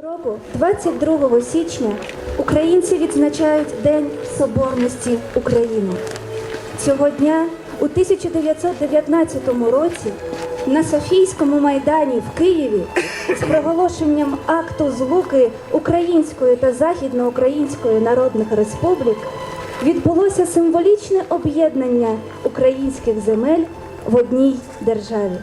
Щороку, 22 січня, українці відзначають День Соборності України. Цього дня у 1919 році на Софійському майдані в Києві з проголошенням акту злуки Української та Західноукраїнської народних республік відбулося символічне об'єднання українських земель в одній державі.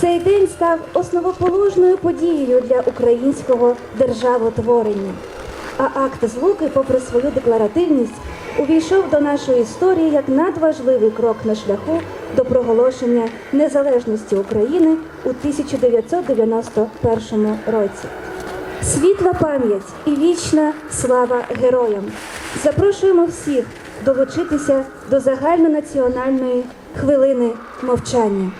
Цей день став основоположною подією для українського державотворення. А акт злуки, попри свою декларативність, увійшов до нашої історії як надважливий крок на шляху до проголошення незалежності України у 1991 році. Світла пам'ять і вічна слава героям. Запрошуємо всіх долучитися до загальнонаціональної хвилини мовчання.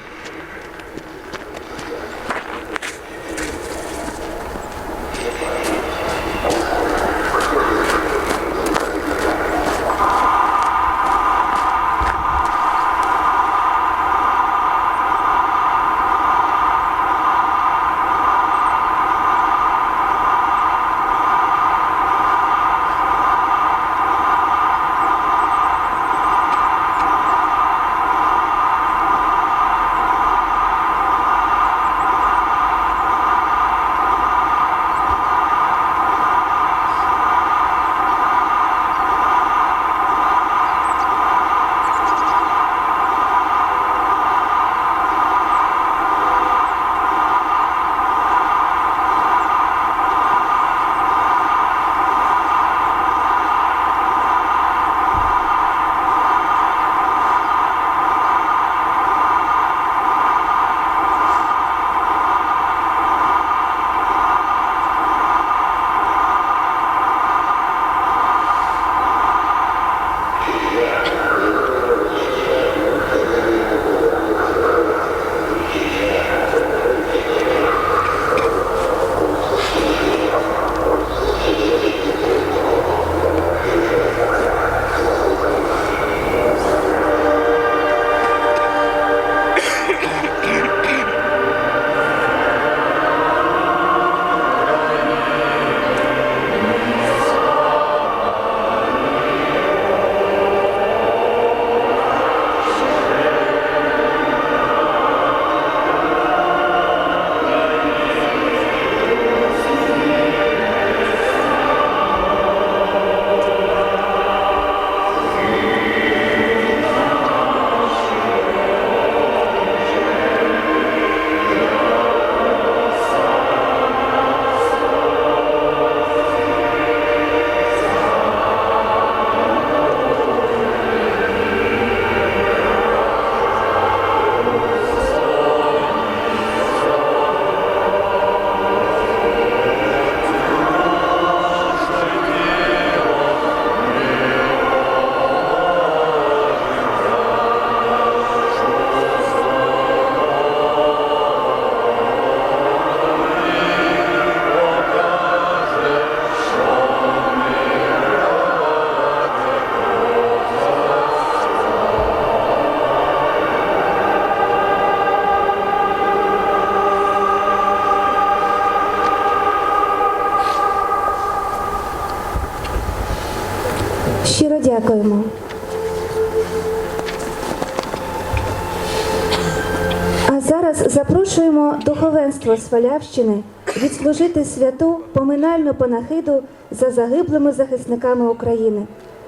Духовенство Свалявщини відслужити святу поминальну панахиду за загиблими захисниками України.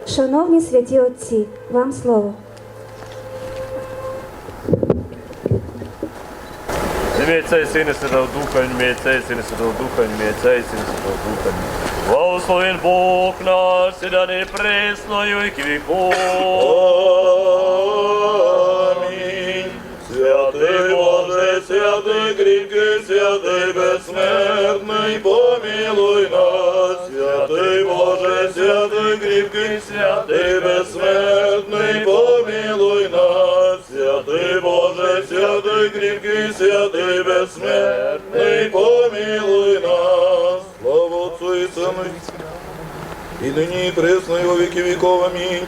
Шановні святі отці, вам слово. І Сина і Святого Духа, ім'я Отця і Сина Святого Духа, ім'я Отця і Сина Святого Духа. Благословен Бог наш, сіда і пресно, і віки святий безсмертний, помилуй нас. Святий Боже, святий кріпкий, святий безсмертний, помилуй нас. Святий Боже, святий кріпкий, святий безсмертний, помилуй нас. Слово Отцу і Сину і нині і присно, і віки віков. Амінь.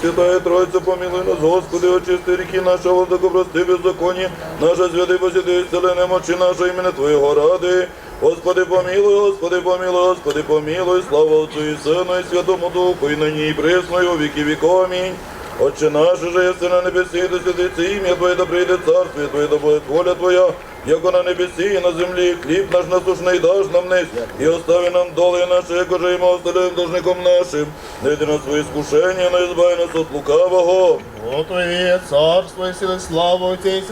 Святая Тройця, помилуй нас, Господи, очисти ріки нашого владико, прости беззаконні, наша святий посіди, селене мочі наше імені Твоєго ради, Господи помилуй, Господи помилуй, Господи помилуй, слава Отцю і Сину і Святому Духу, і нині і присно, і віки віков. Амінь. Отче наш, же єси на небесі, да святиться ім'я Твоє, да прийде царство Твоє, да буде воля Твоя, яко на небесі і на землі, хліб наш насушний даш нам несь, і остави нам доли наші, як же і ми остальним должником нашим, не йди на свої скушення, не збай нас от лукавого. Вот Твоє царство і сили слава Отця і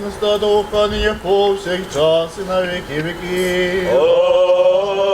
Духа, нині повсякчас і на віки віки. Амінь.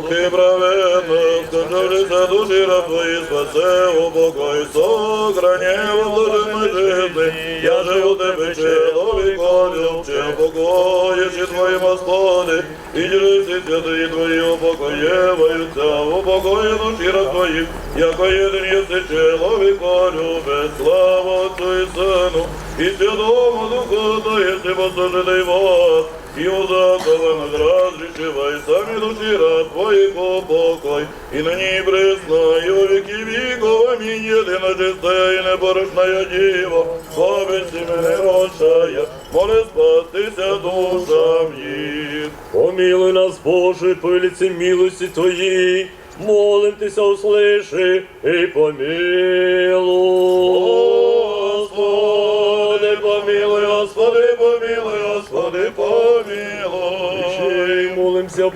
Содухи праведно, скажи душі раб твої, спасе, упокой, сохрани в блаженной жизни. Я же у тебе чоловіко, любче, упокоїш і твої Господи, і ділися святої твої упокоєваються, упокої душі раб твоїх, яко єдин єси чоловіко, любе, слава і Сину, і Святому Духу, то єси послужити вас, і у заколах разрешивай самі душі рад твоєго покой, і нині признаю у віки віков, амінь, єдина чиста і непорушна діва, совісті мене рощая, моли спастися душам їх. Помилуй нас, Боже, по велице милості Твоей, молим Тися,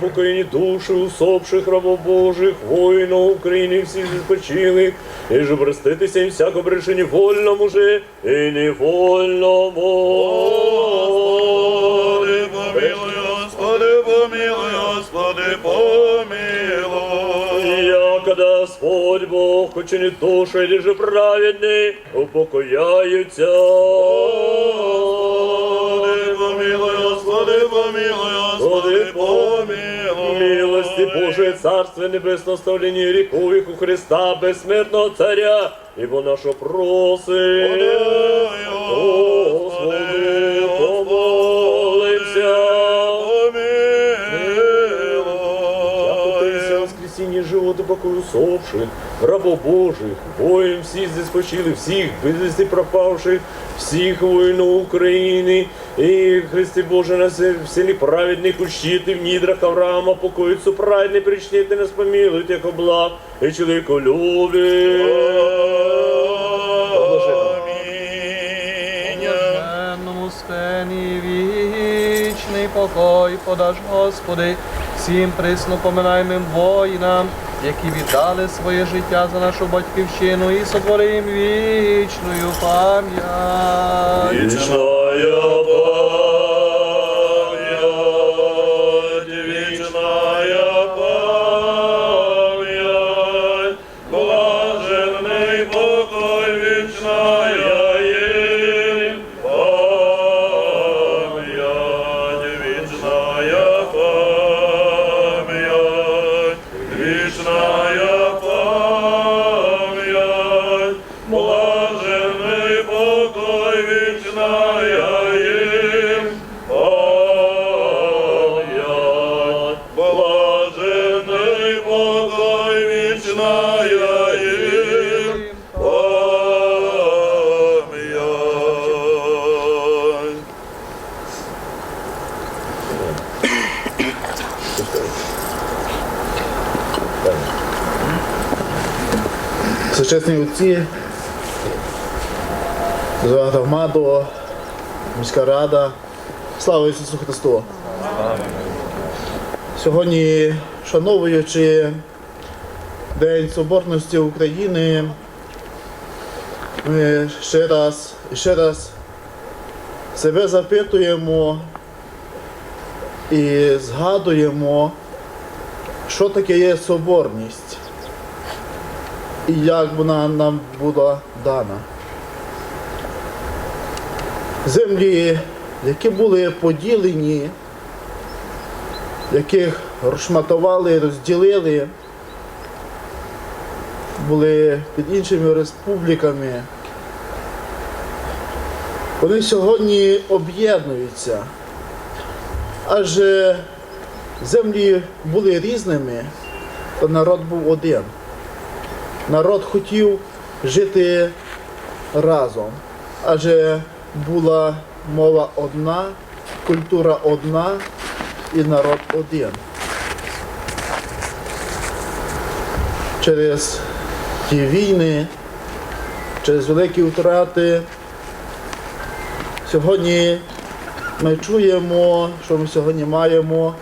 й молимся душі усопших рабов Божих, воїнів України, всіх відпочилих, і ж проститися їм всяко брешені вольному же і невольному. Господи, помилуй, Господи, помилуй, Господи, помилуй. Якода Господь Бог, учинит душу, или же праведний, упокояються. Господи, помилуй, Господи, помилуй, Господи, помилуй. Милости Божие, Царствие Небесное, оставление реков у Христа, бессмертного Царя. Господи, помолимся. Воскресіння живота покою усопших, рабов Божих, воїн всіх здесь почили, всіх безвісти пропавших, всіх воїнів України, і Христи Боже на се- в селі праведних ущити, в нідрах Авраама покоїться праведний, причтите нас помилуйте, як благ, і чоловіко Блаженному спені вічний покой подаш, Господи, всім присно поминаємим воїнам, які віддали своє життя за нашу батьківщину і сотвори їм вічною пам'ять. Сучасні отці, громаду, міська рада. Слава Ісусу Христу! Сьогодні, шановуючи День Соборності України, ми ще раз і ще раз себе запитуємо і згадуємо, що таке є соборність і як вона нам була дана. Землі, які були поділені, яких розшматували, розділили, були під іншими республіками. Вони сьогодні об'єднуються, адже землі були різними, то народ був один народ хотів жити разом, адже була мова одна, культура одна, і народ один. Через ті війни, через великі втрати. Сьогодні ми чуємо, що ми сьогодні маємо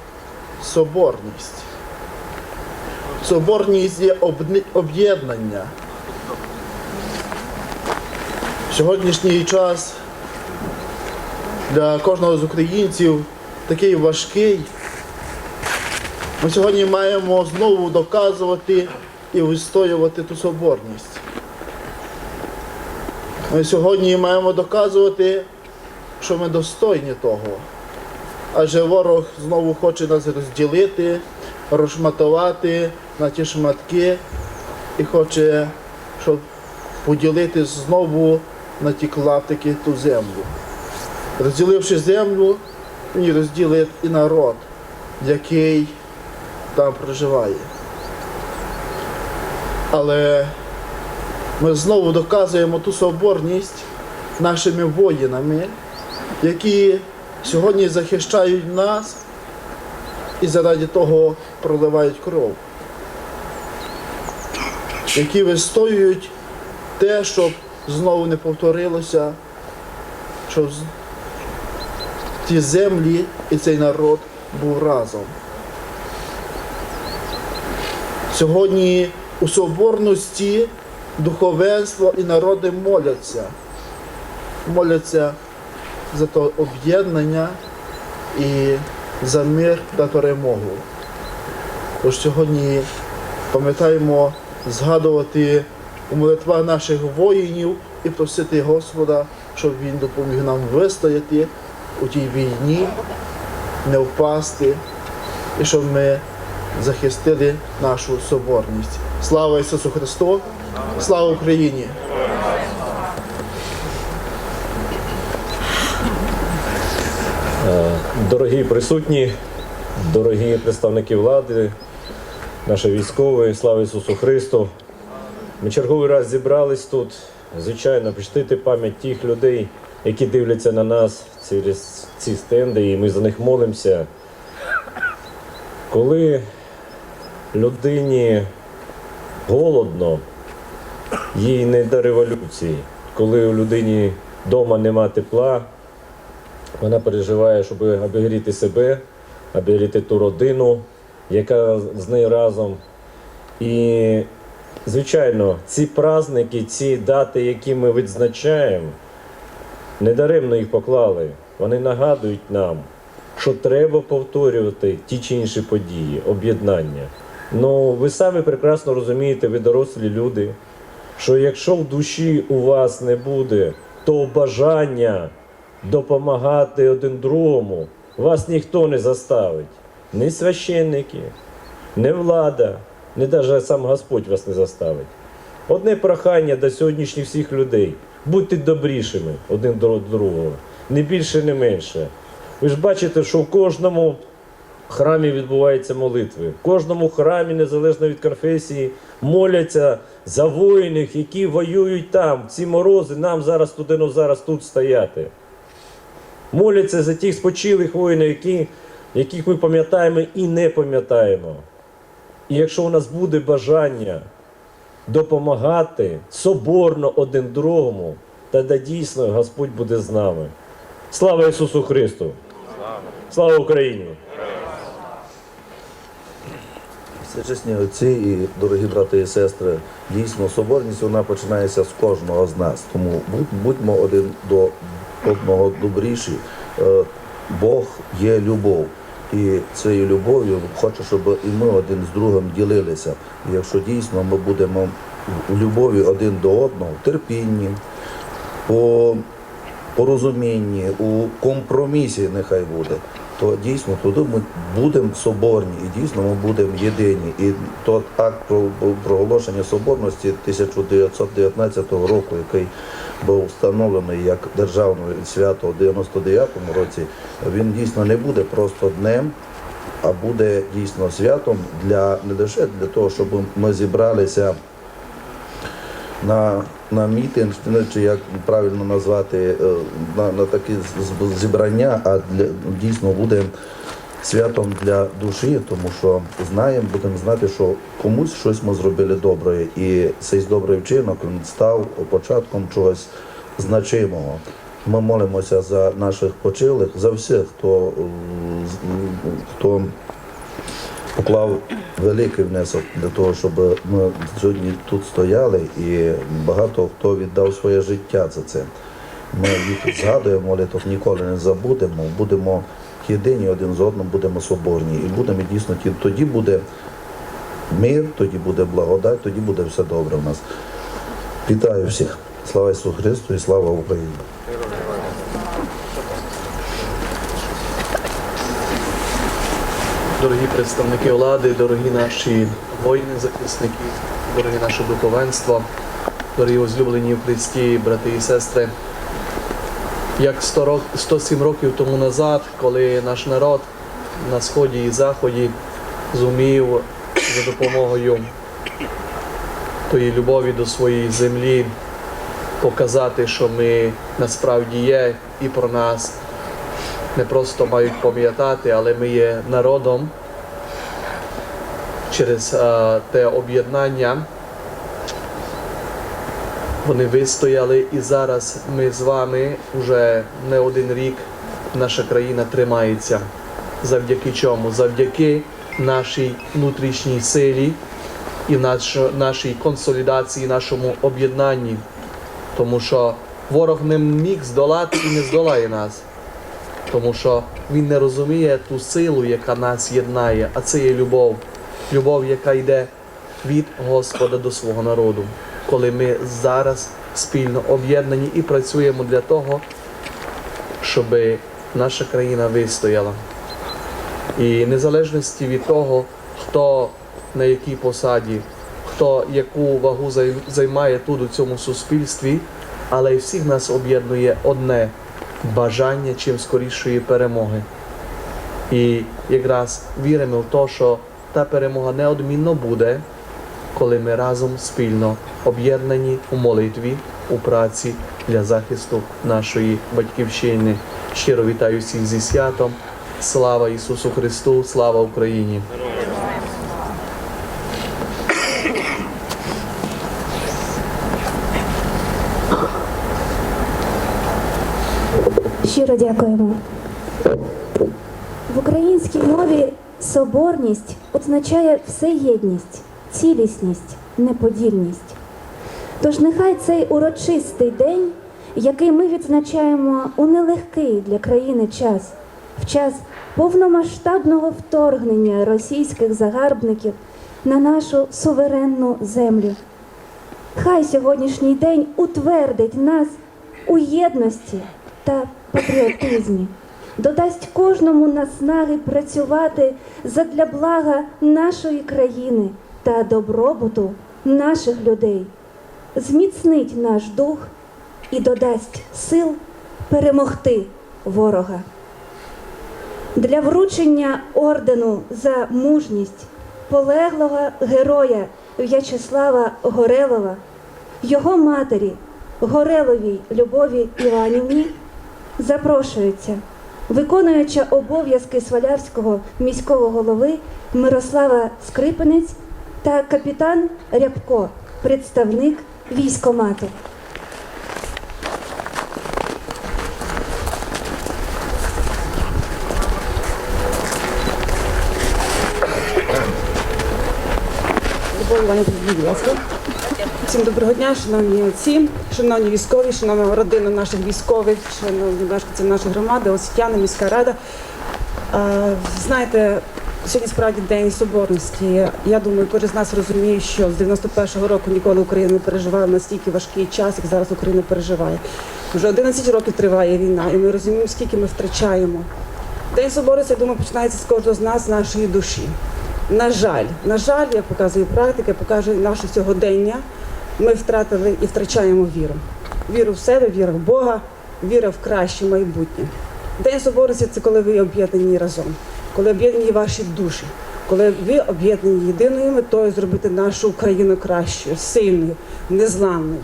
соборність. Соборність є об'єднання. Сьогоднішній час для кожного з українців такий важкий. Ми сьогодні маємо знову доказувати і вистоювати ту соборність. Ми сьогодні маємо доказувати, що ми достойні того. Адже ворог знову хоче нас розділити, розшматувати на ті шматки і хоче, щоб поділити знову на ті клаптики ту землю. Розділивши землю, він розділить і народ, який там проживає. Але ми знову доказуємо ту соборність нашими воїнами, які сьогодні захищають нас і заради того проливають кров, які вистоюють те, щоб знову не повторилося, щоб ті землі і цей народ був разом. Сьогодні у соборності духовенство і народи моляться. Моляться за то об'єднання і за мир та перемогу. Тож сьогодні пам'ятаємо згадувати у молитвах наших воїнів і просити Господа, щоб Він допоміг нам вистояти у тій війні, не впасти, і щоб ми захистили нашу соборність. Слава Ісусу Христу! Слава Україні! Дорогі присутні, дорогі представники влади, наші військові, слава Ісусу Христу. Ми черговий раз зібрались тут, звичайно, почтити пам'ять тих людей, які дивляться на нас через ці стенди, і ми за них молимося. Коли людині голодно, їй не до революції. Коли у людині вдома нема тепла, вона переживає, щоб обігріти себе, обігріти ту родину, яка з нею разом. І, звичайно, ці праздники, ці дати, які ми відзначаємо, недаремно їх поклали. Вони нагадують нам, що треба повторювати ті чи інші події, об'єднання. Ну, ви самі прекрасно розумієте, ви дорослі люди, що якщо в душі у вас не буде того бажання допомагати один другому, вас ніхто не заставить. Ні священники, ні влада, ні навіть сам Господь вас не заставить. Одне прохання до сьогоднішніх всіх людей. Будьте добрішими один до другого, не більше, не менше. Ви ж бачите, що в кожному храмі відбуваються молитви. В кожному храмі, незалежно від конфесії, моляться за воїнів, які воюють там. Ці морози нам зараз туди, ну зараз тут стояти. Моляться за тих спочилих воїнів, які, яких ми пам'ятаємо і не пам'ятаємо. І якщо у нас буде бажання допомагати соборно один другому, тоді дійсно Господь буде з нами. Слава Ісусу Христу! Слава Україні! Всечесні отці і дорогі брати і сестри, дійсно соборність вона починається з кожного з нас. Тому будьмо один до одного добріші. Е, Бог є любов. І цією любов'ю хочу, щоб і ми один з другим ділилися. І якщо дійсно ми будемо в любові один до одного, в терпінні, по порозумінні, у компромісі нехай буде, то дійсно туди ми будемо соборні і дійсно ми будемо єдині. І тот акт про проголошення соборності 1919 року, який був встановлений як державне свято у 99-му році, він дійсно не буде просто днем. А буде дійсно святом для не лише для того, щоб ми зібралися на, на мітинг, чи як правильно назвати, е, на, на такі зібрання, а для, дійсно буде святом для душі, тому що знаємо, будемо знати, що комусь щось ми зробили добре, і цей добрий вчинок він став початком чогось значимого. Ми молимося за наших почилих, за всіх, хто, е, хто поклав великий внесок для того, щоб ми сьогодні тут стояли, і багато хто віддав своє життя за це. Ми їх згадуємо, молитв ніколи не забудемо, будемо єдині один з одним, будемо соборні. І будемо дійсно тоді буде мир, тоді буде благодать, тоді буде все добре в нас. Вітаю всіх! Слава Ісусу Христу і слава Україні! Дорогі представники влади, дорогі наші воїни, захисники, дорогі наше духовенство, дорогі возлюблені в Христі, брати і сестри. Як 100 рок- 107 років тому назад, коли наш народ на сході і заході зумів за допомогою тої любові до своєї землі показати, що ми насправді є і про нас не просто мають пам'ятати, але ми є народом через е, те об'єднання. Вони вистояли і зараз ми з вами вже не один рік наша країна тримається. Завдяки чому? Завдяки нашій внутрішній силі і наш, нашій консолідації, нашому об'єднанні. Тому що ворог не міг здолати і не здолає нас тому що він не розуміє ту силу, яка нас єднає, а це є любов. Любов, яка йде від Господа до свого народу, коли ми зараз спільно об'єднані і працюємо для того, щоб наша країна вистояла. І незалежності від того, хто на якій посаді, хто яку вагу займає тут у цьому суспільстві, але й всіх нас об'єднує одне бажання чим скорішої перемоги. І якраз віримо в те, що та перемога неодмінно буде, коли ми разом спільно об'єднані у молитві, у праці для захисту нашої батьківщини. Щиро вітаю всіх зі святом. Слава Ісусу Христу, слава Україні! Щиро дякуємо. В українській мові соборність означає всеєдність, цілісність, неподільність. Тож нехай цей урочистий день, який ми відзначаємо у нелегкий для країни час, в час повномасштабного вторгнення російських загарбників на нашу суверенну землю. Хай сьогоднішній день утвердить нас у єдності та патріотизмі, додасть кожному наснаги працювати задля блага нашої країни та добробуту наших людей, зміцнить наш дух і додасть сил перемогти ворога. Для вручення ордену за мужність полеглого героя В'ячеслава Горелова, його матері Гореловій Любові Іванівні запрошується виконуюча обов'язки Свалявського міського голови Мирослава Скрипинець та капітан Рябко, представник військомату. Будь ласка. Всім доброго дня, шановні отці, шановні військові, шановна родина наших військових, шановні мешканці нашої громади, освітяни, міська рада. Знаєте, сьогодні справді День Соборності. Я думаю, кожен з нас розуміє, що з 91-го року ніколи Україна не переживала настільки важкий час, як зараз Україна переживає. Вже 11 років триває війна, і ми розуміємо, скільки ми втрачаємо. День Соборності, я думаю, починається з кожного з нас, з нашої душі. На жаль, на жаль, як показує практика, показує наше сьогодення, ми втратили і втрачаємо віру. Віру в себе, віру в Бога, віру в краще майбутнє. День Соборності це коли ви об'єднані разом, коли об'єднані ваші душі, коли ви об'єднані єдиною метою зробити нашу Україну кращою, сильною, незламною.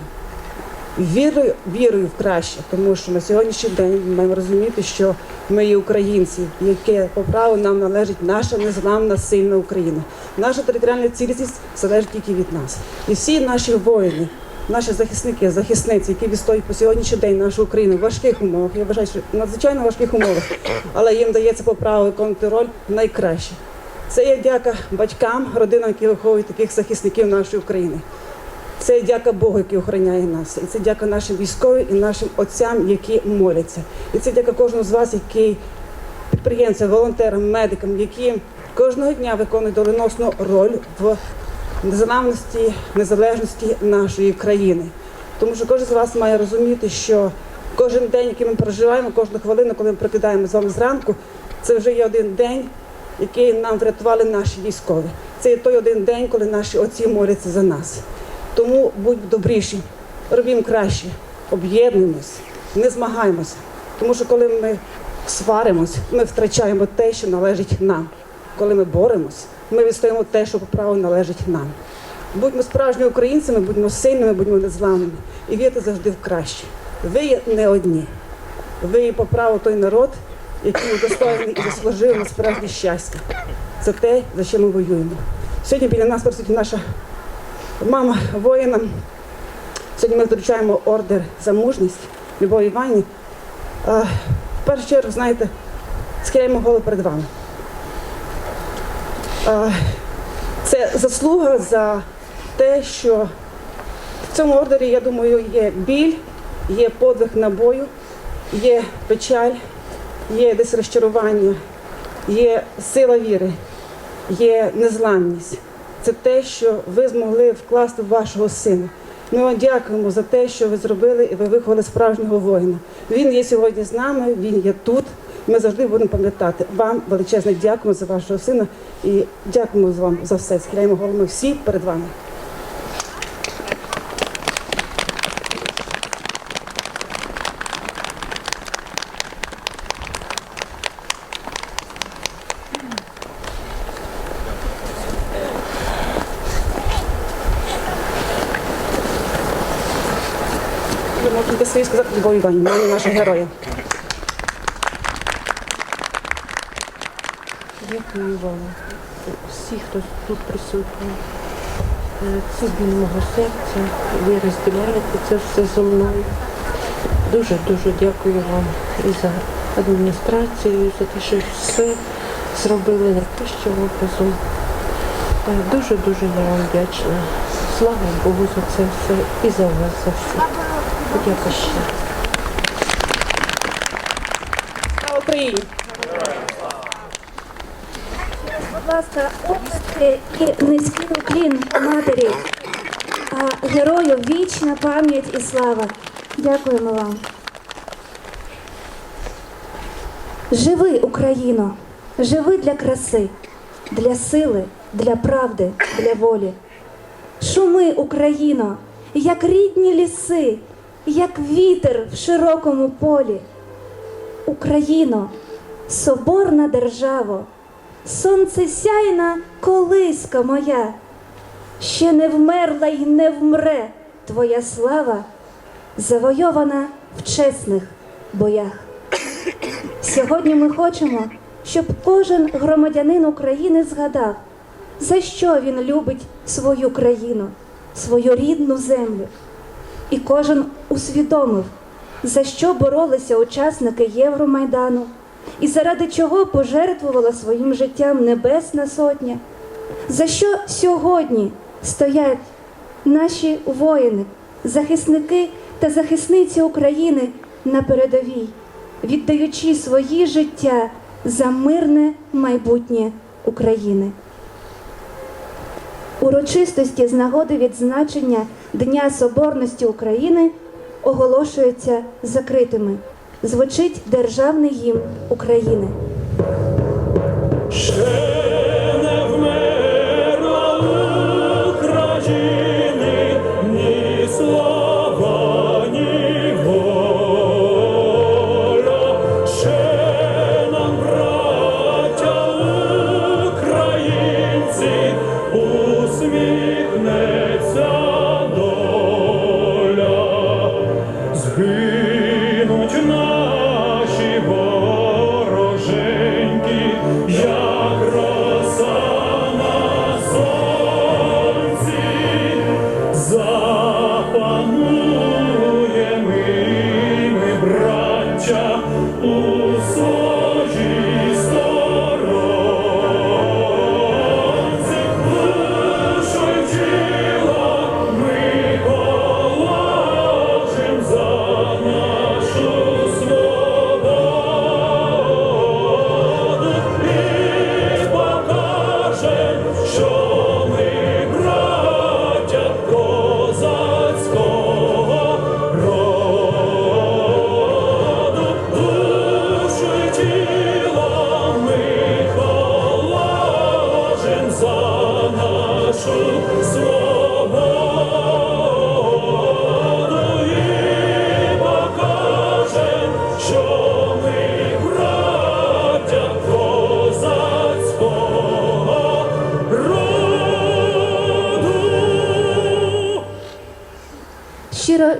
Вірою, вірою в краще, тому що на сьогоднішній день ми маємо розуміти, що ми є українці, яке по праву нам належить наша незламна сильна Україна. Наша територіальна цілісність залежить тільки від нас. І всі наші воїни, наші захисники, захисниці, які відстоюють по сьогоднішній день нашу Україну в важких умовах. Я вважаю, що в надзвичайно важких умовах, але їм дається по праву виконувати роль найкраще. Це є дяка батькам, родинам, які виховують таких захисників нашої України. Це дяка Богу, який охороняє нас. І це дяка нашим військовим і нашим отцям, які моляться. І це дяка кожному з вас, який підприємцям, волонтерам, медикам, які кожного дня виконують доленосну роль в незламності, незалежності нашої країни. Тому що кожен з вас має розуміти, що кожен день, який ми проживаємо, кожну хвилину, коли ми прокидаємо з вами зранку, це вже є один день, який нам врятували наші військові. Це є той один день, коли наші отці моляться за нас. Тому будьмо добріші, робімо краще, об'єднуємось, не змагаємося. Тому що коли ми сваримось, ми втрачаємо те, що належить нам. Коли ми боремось, ми відстоїмо те, що по праву належить нам. Будьмо справжніми українцями, будьмо сильними, будьмо незламними і вірте завжди в краще. Ви є не одні. Ви є по праву той народ, який удостоєний і заслужив на справжнє щастя. Це те, за що ми воюємо. Сьогодні біля нас присутня наша мама воїна. Сьогодні ми вручаємо ордер за мужність Любові Івані. В першу чергу, знаєте, схиляємо голову перед вами. Це заслуга за те, що в цьому ордері, я думаю, є біль, є подвиг на бою, є печаль, є десь розчарування, є сила віри, є незламність. Це те, що ви змогли вкласти в вашого сина. Ми вам дякуємо за те, що ви зробили і ви виховали справжнього воїна. Він є сьогодні з нами, він є тут. Ми завжди будемо пам'ятати. Вам величезне дякуємо за вашого сина і дякуємо вам за все. Схиляємо голову всі перед вами. Свої сказати Любові Івані, мамі нашого. Дякую вам, всі, хто тут присутні. Е, Це біль мого серця. Ви розділяєте це все зі мною. Дуже-дуже дякую вам і за адміністрацію, і за те, що все зробили найкращим образом. Е, Дуже-дуже я вам вдячна. Слава Богу за це все і за вас за все. Дякую ще. Слава Україні! Будь ласка, оплески і низький уклін матері, а герою вічна пам'ять і слава. Дякуємо вам. Живи, Україно, живи для краси, для сили, для правди, для волі. Шуми, Україно, як рідні ліси, як вітер в широкому полі. Україно, соборна державо, сонцесяйна колиска моя, ще не вмерла й не вмре твоя слава, завойована в чесних боях. Сьогодні ми хочемо, щоб кожен громадянин України згадав, за що він любить свою країну, свою рідну землю. І кожен усвідомив, за що боролися учасники Євромайдану, і заради чого пожертвувала своїм життям Небесна Сотня, за що сьогодні стоять наші воїни, захисники та захисниці України на передовій, віддаючи свої життя за мирне майбутнє України. Урочистості з нагоди відзначення Дня Соборності України оголошуються закритими. Звучить державний гімн України.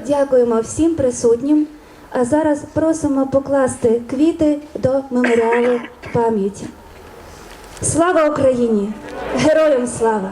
Дякуємо всім присутнім. А зараз просимо покласти квіти до меморіалу пам'яті. Слава Україні! Героям слава!